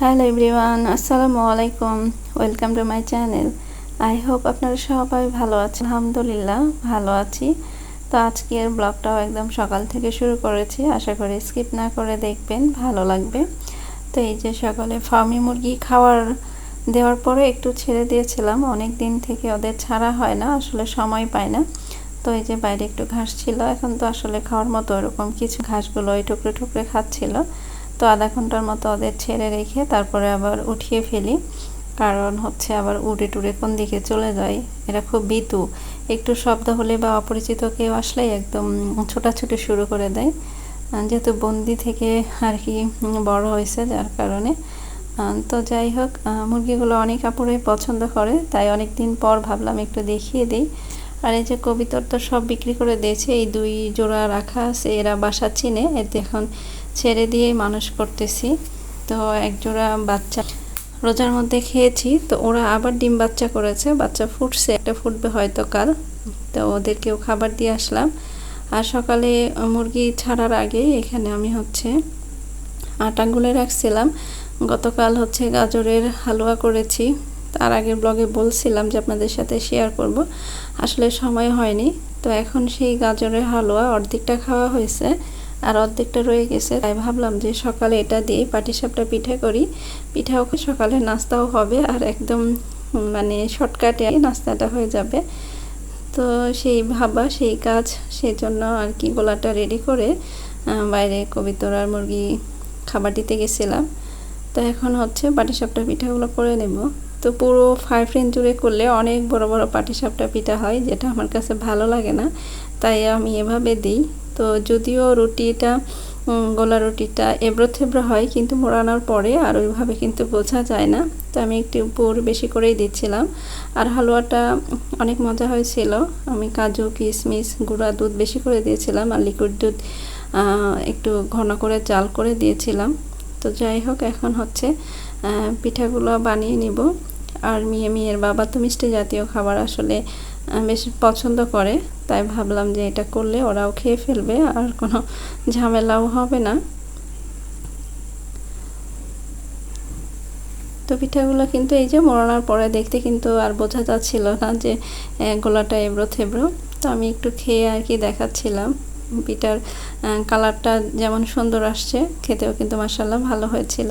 Hello everyone, আসসালামু আলাইকুম। Welcome to my channel. I hope আপনারা সবাই ভালো আছেন। আলহামদুলিল্লাহ, ভালো আছি। তো আজকের ব্লগটাও একদম সকাল থেকে শুরু করেছি। আশা করি স্কিপ না করে দেখবেন, ভালো লাগবে। তো এই যে সকালে ফার্মি মুরগি খাওয়ার দেওয়ার পরে একটু ছেড়ে দিয়েছিলাম। অনেক দিন থেকে ওদের ছাড়া হয় না, আসলে সময় পায় না। তো এই যে বাইরে একটু ঘাস ছিল, এখন তো আসলে খাওয়ার মতো ওরকম কিছু ঘাসগুলো ওই টুকরে টুকরে খাচ্ছিল। তো আধা ঘণ্টার মতো ওদের ছেড়ে রেখে তারপরে আবার উঠিয়ে ফেলি। কারণ হচ্ছে আবার উড়ে টুড়ে কোন দিকে চলে যায়, এরা খুব বিতু একটু শব্দ হলে বা অপরিচিত কেউ আসলেই একদম ছোটাছুটি শুরু করে দেয়। যেহেতু বন্দি থেকে আর কি বড় হয়েছে যার কারণে। তো যাই হোক মুরগিগুলো অনেক কাপড়ে পছন্দ করে, তাই অনেক দিন পর ভাবলাম একটু দেখিয়ে দিই। আর এই যে কবিতর তো সব বিক্রি করে দিয়েছে, এই দুই জোড়া রাখা আছে, এরা বাসা চিনে। এতে এখন ছেড়ে দিয়েই মানুষ করতেছি। তো এক জোড়া বাচ্চা রোজার মধ্যে খেয়েছি, তো ওরা আবার ডিম বাচ্চা করেছে, বাচ্চা ফুটছে, একটা ফুটবে হয়তো কাল। তো ওদেরকেও খাবার দিয়ে আসলাম। আর সকালে মুরগি ছাড়ার আগে এখানে আমি হচ্ছে আটা গুলে রাখছিলাম। গতকাল হচ্ছে গাজরের হালুয়া করেছি। তার আগের ব্লগে বলছিলাম যে আপনাদের সাথে শেয়ার করব। আসলে সময় হয়নি। তো এখন সেই গাজরের হালুয়া অর্ধেকটা খাওয়া হয়েছে। আর অর্ধেকটা রয়ে গেছে, তাই ভাবলাম যে সকালে এটা দিয়ে পাটিসাপটা পিঠা করি। পিঠাও সকালে নাস্তাও হবে আর একদম মানে শর্টকাটে নাস্তাটা হয়ে যাবে। তো সেই ভাবা, সেই কাজ সেই জন্য আর কি গোলাটা রেডি করে বাইরে কবিতরার মুরগি খাবার দিতে গেছিলাম। তো এখন হচ্ছে পাটিসাপটা পিঠাগুলো করে নেব। তো পুরো ফাইভ রেঞ্জ জুড়ে করলে অনেক বড় বড় পাটিসাপটা পিঠা হয়, যেটা আমার কাছে ভালো লাগে না। তাই আমি এভাবে দিই। তো যদিও রুটিটা গোলা রুটিটা এবড়ো থেবড়ো হয়, কিন্তু মোড়ানোর পরে আর ওইভাবে কিন্তু বোঝা যায় না। তো আমি একটু পুর বেশি করেই দিচ্ছিলাম। আর হালুয়াটা অনেক মজা হয়েছিল। আমি কাজু কিশমিশ গুঁড়া দুধ বেশি করে দিয়েছিলাম আর লিকুইড দুধ একটু ঘন করে জাল করে দিয়েছিলাম। তো যাই হোক, এখন হচ্ছে পিঠাগুলো বানিয়ে নিব। আর মেয়ে, মেয়ের বাবা তো মিষ্টি জাতীয় খাবার আসলে বেশ পছন্দ করে। তাই ভাবলাম যে এটা করলে ওরাও খেয়ে ফেলবে, আর কোনো ঝামেলাও হবে না। তো পিঠাগুলো কিন্তু এই যে মরানোর পরে দেখতে কিন্তু আর বোঝা যাচ্ছিল না যে গোলাটা এবড়ো থেবড়ো। তো আমি একটু খেয়ে আর কি দেখাচ্ছিলাম। পিঠার কালারটা যেমন সুন্দর আসছে, খেতেও কিন্তু মাসাল্লাহ ভালো হয়েছিল।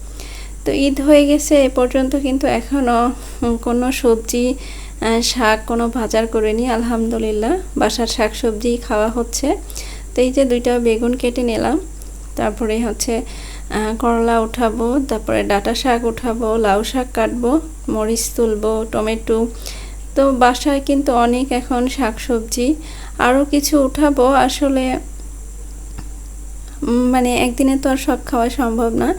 তো ঈদ হয়ে গেছে, এ পর্যন্ত কিন্তু এখনও কোনো সবজি শাক কোনো বাজার করিনি, আলহামদুলিল্লাহ। বাসার শাক সবজি খাওয়া হচ্ছে। তো এই যে দুইটা বেগুন কেটে নিলাম, তারপরে হচ্ছে করলা উঠাবো, তারপরে ডাটা শাক উঠাবো, লাউ শাক কাটবো, মরিচ তুলবো, টমেটো। তো বাসায় কিন্তু অনেক এখন শাক সবজি আরও কিছু উঠাবো, আসলে মানে একদিনে তো আর সব খাওয়া সম্ভব না।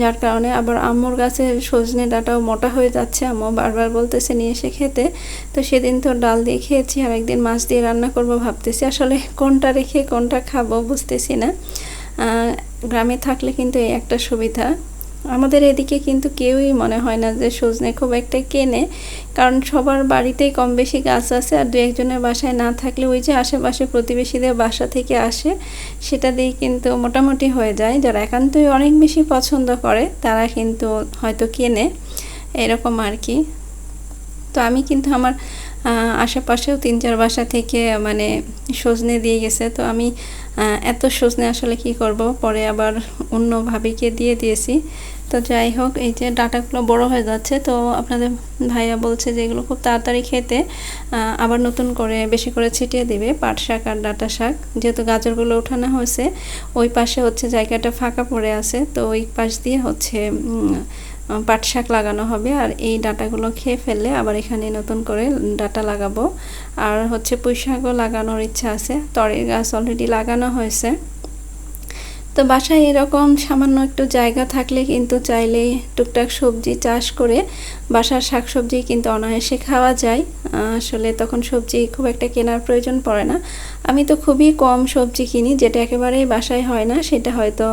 যার কারণে আবার আম্মুর গাছে সজনে ডাটাও মোটা হয়ে যাচ্ছে। আম্মু বারবার বলতেছে, নিয়ে এসে খেতে। তো সেদিন তো ডাল দিয়ে খেয়েছি, আর একদিন মাছ দিয়ে রান্না করব ভাবতেছি। আসলে কোনটা রেখে কোনটা খাব বুঝতেছি না। গ্রামে থাকলে কিন্তু এই একটা সুবিধা। আমাদের এদিকে কিন্তু কেউই মনে হয় না যে সজনে খুব একটা কেনে, কারণ সবার বাড়িতেই কম বেশি গাছ আছে আর দু একজনের বাসায় না থাকলে ওই যে আশেপাশে প্রতিবেশীদের বাসা থেকে আসে, সেটা দিয়ে কিন্তু মোটামুটি হয়ে যায়। যারা একান্তই অনেক বেশি পছন্দ করে, তারা কিন্তু হয়তো কেনে, এরকম আর কি। তো আমি কিন্তু আমার আশেপাশেও তিন চার বাসা থেকে মানে সজনে দিয়ে গেছে। তো আমি এত সজনে আসলে কি করব? পরে আবার অন্য ভাবিকে দিয়ে দিয়েছি। তো যাই হোক, এই যে ডাটাগুলো বড় হয়ে যাচ্ছে, তো আপনাদের ভাইয়া বলছে যে এগুলো খুব তাড়াতাড়ি খেতে আবার নতুন করে বেশি করে ছিটিয়ে দিবে, পাট শাক আর ডাটা শাক। যেহেতু গাজরগুলো ওঠানো হয়েছে, ওই পাশে হচ্ছে জায়গাটা ফাঁকা পড়ে আছে, তো ওই পাশ দিয়ে হচ্ছে পাট শাক লাগানো হবে। আর এই ডাটাগুলো খেয়ে ফেললে আবার এখানে নতুন করে ডাটা লাগাবো। আর হচ্ছে পুঁই শাকও লাগানোর ইচ্ছা আছে তরের গাছ অলরেডি লাগানো হয়েছে। তো বাসায় এরকম সামান্য একটু জায়গা থাকলে কিন্তু চাইলে টুকটাক সবজি চাষ করে বাসার শাকসবজি কিন্তু অনায়াসে খাওয়া যায়। আসলে তখন সবজি খুব একটা কেনার প্রয়োজন পড়ে না। আমি তো খুবই কম সবজি কিনি, যেটা একেবারেই বাসায় হয় না, সেটা হয়তো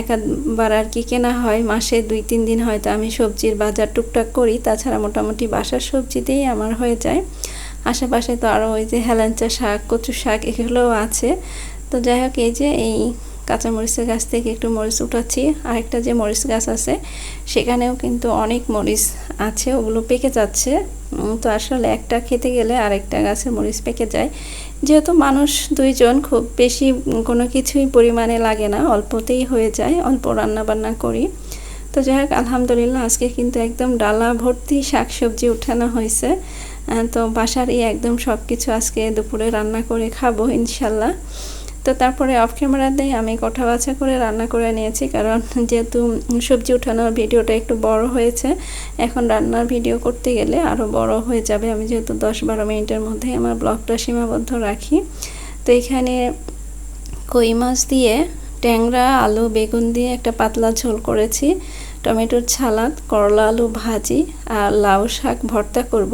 একাধবার আর কি কেনা হয়। মাসে দুই, তিন দিন হয়তো আমি সবজির বাজার টুকটাক করি, তাছাড়া মোটামুটি বাসার সবজিতেই আমার হয়ে যায়। আশেপাশে তো আরও ওই যে হেলাঞ্চা শাক কচু শাক, এগুলোও আছে। তো যাই হোক, এই যে এই কাঁচা মরিচের গাছ থেকে একটু মরিচ উঠাচ্ছি। আরেকটা যে মরিচ গাছ আছে, সেখানেও কিন্তু অনেক মরিচ আছে, ওগুলো পেকে যাচ্ছে। তো আসলে একটা খেতে গেলে আরেকটা গাছে মরিচ পেকে যায়। যেহেতু মানুষ দুইজন, খুব বেশি কোনো কিছুই পরিমাণে লাগে না, অল্পতেই হয়ে যায়, অল্প রান্না বান্না করি। তো যাই হোক, আলহামদুলিল্লাহ আজকে কিন্তু একদম ডালা ভর্তি শাক সবজি উঠানো হয়েছে। তো বাসারই একদম সব কিছু আজকে দুপুরে রান্না করে খাব ইনশাল্লাহ। তো তারপরে অফ ক্যামেরাতে আমি কঠা বাছা করে রান্না করে নিয়েছি, কারণ যেহেতু সবজি উঠানোর ভিডিওটা একটু বড় হয়েছে, এখন রান্নার ভিডিও করতে গেলে আরও বড় হয়ে যাবে। আমি যেহেতু দশ বারো মিনিটের মধ্যে আমার ব্লগটা সীমাবদ্ধ রাখি। তো এখানে কই মাছ দিয়ে ট্যাংরা, আলু, বেগুন দিয়ে একটা পাতলা ঝোল করেছি। টমেটোর ছালাদ, করলা, আলু ভাজি আর লাউ শাক ভর্তা করব।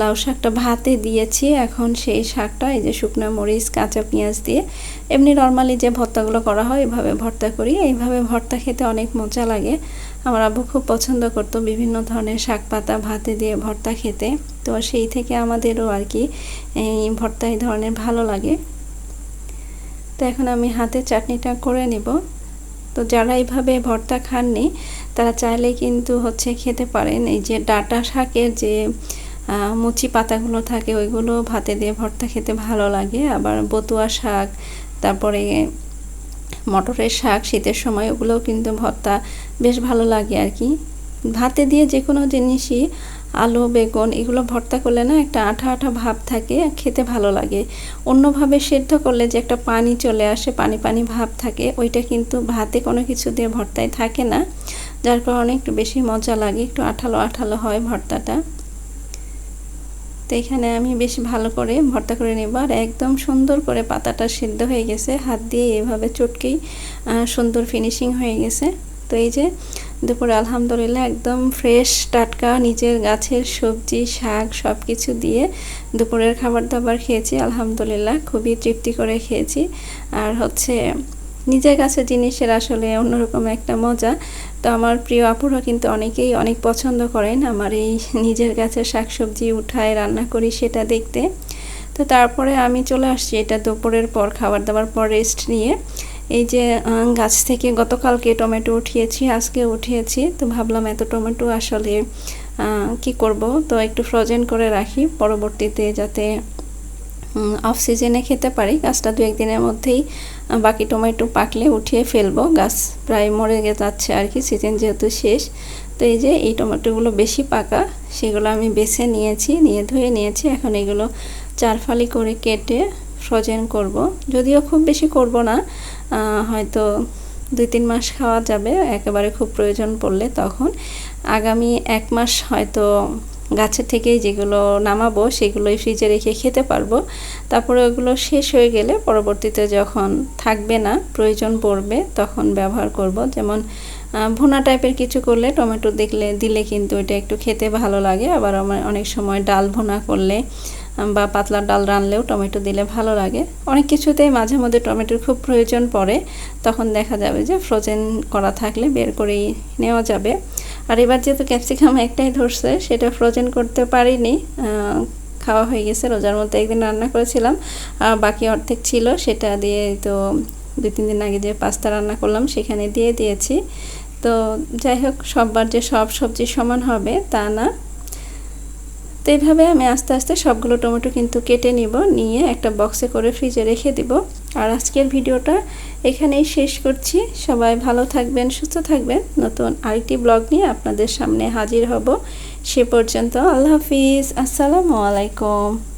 লাউ শাকটা ভাতে দিয়েছি। এখন সেই শাকটা, এই যে শুকনো মরিচ, কাঁচা পেঁয়াজ দিয়ে এমনি নর্মালি যে ভর্তাগুলো করা হয়, এভাবে ভর্তা করি। এইভাবে ভর্তা খেতে অনেক মজা লাগে। আমার আব্বু খুব পছন্দ করতো বিভিন্ন ধরনের শাক পাতা ভাতে দিয়ে ভর্তা খেতে। তো সেই থেকে আমাদেরও আর কি এই ভর্তা এই ধরনের ভালো লাগে। তো এখন আমি হাতে চাটনিটা করে নেব। তো যারা এইভাবে ভর্তা খাননি, তারা চাইলে কিন্তু হচ্ছে খেতে পারেন। এই যে ডাটা শাকের যে মুচি পাতাগুলো থাকে, ওইগুলো ভাতে দিয়ে ভর্তা খেতে ভালো লাগে। আবার বতুয়া শাক, তারপরে মটরের শাক শীতের সময়, ওগুলোও কিন্তু ভর্তা বেশ ভালো লাগে আর কি। ভাতে দিয়ে যে কোনো জিনিসই আলু, বেগুন এগুলো ভর্তা করলে না একটা আঠা আঠা ভাব থাকে, খেতে ভালো লাগে। অন্যভাবে সেদ্ধ করলে যে একটা পানি চলে আসে, পানি পানি ভাব থাকে, ওইটা কিন্তু ভাতে কোনো কিছু দিয়ে ভর্তায় থাকে না। যার কারণে একটু বেশি মজা লাগে, একটু আঠালো আঠালো হয় ভর্তাটা। তো এখানে আমি বেশ ভালো করে ভর্তা করে নেব। আর একদম সুন্দর করে পাতাটা সিদ্ধ হয়ে গেছে। হাত দিয়ে এভাবে চটকেই সুন্দর ফিনিশিং হয়ে গেছে। তো এই যে দুপুরে আলহামদুলিল্লাহ একদম ফ্রেশ টাটকা নিজের গাছের সবজি, শাক সব কিছু দিয়ে দুপুরের খাবার দাবার খেয়েছি, আলহামদুলিল্লাহ খুবই তৃপ্তি করে খেয়েছি। আর হচ্ছে নিজের কাছে জিনিসের আসলে অন্যরকম একটা মজা। তো আমার প্রিয় আপুরা কিন্তু অনেকেই অনেক পছন্দ করেন আমার এই নিজের গাছের শাকসবজি উঠায় রান্না করি সেটা দেখতে। তো তারপরে আমি চলে আসছি এটা দুপুরের পর, খাবার দাবার পর রেস্ট নিয়ে। এই যে গাছ থেকে গতকালকে টমেটো উঠিয়েছি, আজকে উঠিয়েছি, তো ভাবলাম এত টমেটো আসলে কি করব? তো একটু ফ্রোজেন করে রাখি, পরবর্তীতে যাতে অফ সিজনে খেতে পারি। গাছটা দু একদিনের মধ্যেই বাকি টমেটো পাকলে উঠিয়ে ফেলব। গাছ প্রায় মরে যাচ্ছে আর কি, সিজন যেহেতু শেষ। তো এই যে, এই টমেটোগুলো বেশি পাকা, সেগুলো আমি বেছে নিয়েছি, নিয়ে ধুয়ে নিয়েছি। এখন এগুলো চারফালি করে কেটে ফ্রোজেন করব। যদিও খুব বেশি করব না হয়তো দুই তিন মাস খাওয়া যাবে, একেবারে খুব প্রয়োজন পড়লে তখন। আগামী এক মাস হয়তো গাছের থেকেই যেগুলো নামাবো সেগুলোই ফ্রিজে রেখে খেতে পারব। তারপরে ওগুলো শেষ হয়ে গেলে পরবর্তীতে যখন থাকবে না, প্রয়োজন পড়বে, তখন ব্যবহার করব। যেমন ভুনা টাইপের কিছু করলে টমেটো দেখলে, দিলে কিন্তু এটা একটু খেতে ভালো লাগে। আবার আমার অনেক সময় ডাল ভুনা করলে বা পাতলা ডাল রানলেও টমেটো দিলে ভালো লাগে। অনেক কিছুতেই মাঝে মধ্যে টমেটোর খুব প্রয়োজন পড়ে। তখন দেখা যাবে যে ফ্রোজেন করা থাকলে বের করেই নেওয়া যাবে। আর এবার যেহেতু ক্যাপসিকাম একটাই ধরছে, সেটা ফ্রোজেন করতে পারিনি। খাওয়া হয়ে গেছে, রোজার মধ্যে একদিন রান্না করেছিলাম। আর বাকি অর্ধেক ছিল, সেটা দিয়ে তো দুই, তিন দিন আগে যে পাস্তা রান্না করলাম, সেখানে দিয়ে দিয়েছি। তো যাই হোক, সববার যে সব সবজি সমান হবে তা না। তো এইভাবে আমি আস্তে আস্তে সবগুলো টমেটো কিন্তু কেটে নিব, নিয়ে একটা বক্সে করে ফ্রিজে রেখে দিব। আর আজকের ভিডিওটা এখানেই শেষ করছি। সবাই ভালো থাকবেন, সুস্থ থাকবেন। নতুন আরেকটি ব্লগ নিয়ে আপনাদের সামনে হাজির হব। সে পর্যন্ত আল্লাহ হাফিজ। আসসালামু আলাইকুম।